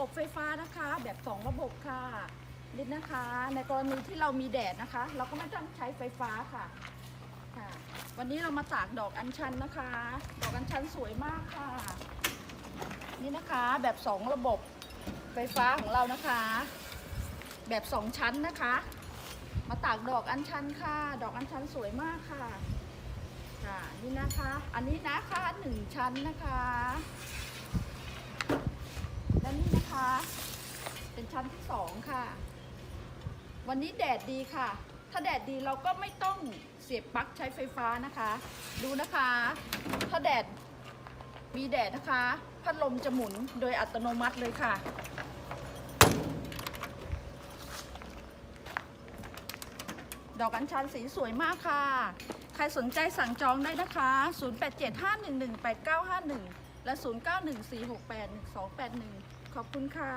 อบไฟฟ้านะคะ แบบสองระบบค่ะนิดนะคะ ในกรณีที่เรามีแดดนะคะ เราก็ไม่ต้องใช้ไฟฟ้าค่ะค่ะ วันนี้เรามาตากดอกอัญชันนะคะ ดอกอัญชันสวยมากค่ะ นี่นะคะแบบสองระบบไฟฟ้าของเรานะคะ แบบสองชั้นนะคะ มาตากดอกอัญชันค่ะ ดอกอัญชันสวยมากค่ะค่ะนี่นะคะ อันนี้นะคะหนึ่งชั้นี่นะคะ เป็น ชั้นที่สองค่ะ วันนี้แดดดีค่ะ ถ้าแดดดีเราก็ไม่ต้องเสียบปลั๊กใช้ไฟฟ้านะคะ ดูนะคะ ถ้าแดดมีแดดนะคะ พัดลมจะหมุนโดยอัตโนมัติเลยค่ะ ดอกอัญชันสีสวยมากค่ะ ใครสนใจสั่งจองได้นะคะ 0875118951 และ 0914681281 ขอบคุณค่ะ